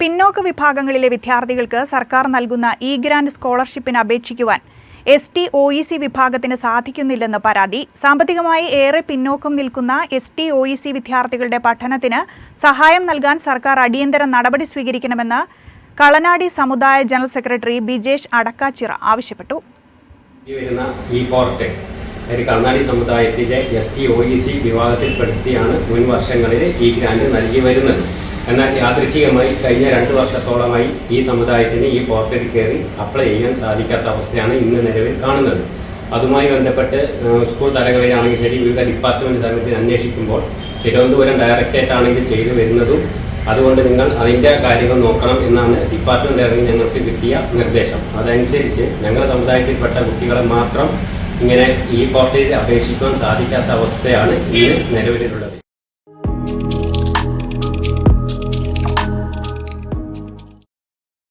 പിന്നോക്ക വിഭാഗങ്ങളിലെ വിദ്യാർത്ഥികൾക്ക് സർക്കാർ നൽകുന്ന ഇ ഗ്രാൻഡ് സ്കോളർഷിപ്പിന് അപേക്ഷിക്കുവാൻ S T O E C വിഭാഗത്തിന് സാധിക്കുന്നില്ലെന്ന് പരാതി. സാമ്പത്തികമായി ഏറെ പിന്നോക്കം നിൽക്കുന്ന S T O E C വിദ്യാർത്ഥികളുടെ പഠനത്തിന് സഹായം നൽകാൻ സർക്കാർ അടിയന്തര നടപടി സ്വീകരിക്കണമെന്ന് കളനാടി സമുദായ ജനറൽ സെക്രട്ടറി ബിജേഷ് അടക്കാച്ചിറ ആവശ്യപ്പെട്ടു. വരുന്ന ഈ പോർട്ട് ഒരു സമുദായത്തിലെ S T O E C വിഭാഗത്തിൽപ്പെടുത്തിയാണ് മുൻ വർഷങ്ങളിൽ ഈ ഗ്രാന്റ് നൽകി വരുന്നത്. എന്നാൽ യാദൃശികമായി കഴിഞ്ഞ രണ്ട് വർഷത്തോളമായി ഈ സമുദായത്തിന് ഈ പോർട്ടൽ കയറി അപ്ലൈ ചെയ്യാൻ സാധിക്കാത്ത അവസ്ഥയാണ് ഇന്ന് നിലവിൽ കാണുന്നത്. അതുമായി ബന്ധപ്പെട്ട് സ്കൂൾ തലങ്ങളിലാണെങ്കിൽ ശരി വിവിധ ഡിപ്പാർട്ട്മെന്റ് സർവീസിൽ അന്വേഷിക്കുമ്പോൾ തിരുവനന്തപുരം ഡയറക്ടറേറ്റ് ആണെങ്കിൽ ചെയ്തു വരുന്നതും അതുകൊണ്ട് നിങ്ങൾ അതിന്റെ കാര്യങ്ങൾ നോക്കണം എന്നാണ് ഡിപ്പാർട്ട്മെന്റ് ഇറങ്ങി ഞങ്ങൾക്ക് കിട്ടിയ നിർദ്ദേശം. അതനുസരിച്ച് ഞങ്ങളുടെ സമുദായത്തിൽപ്പെട്ട കുട്ടികളെ മാത്രം ഇങ്ങനെ ഈ പോർട്ടലിൽ അപേക്ഷിക്കാൻ സാധിക്കാത്ത അവസ്ഥയാണ് ഇന്ന് നിലവിലുള്ളത്.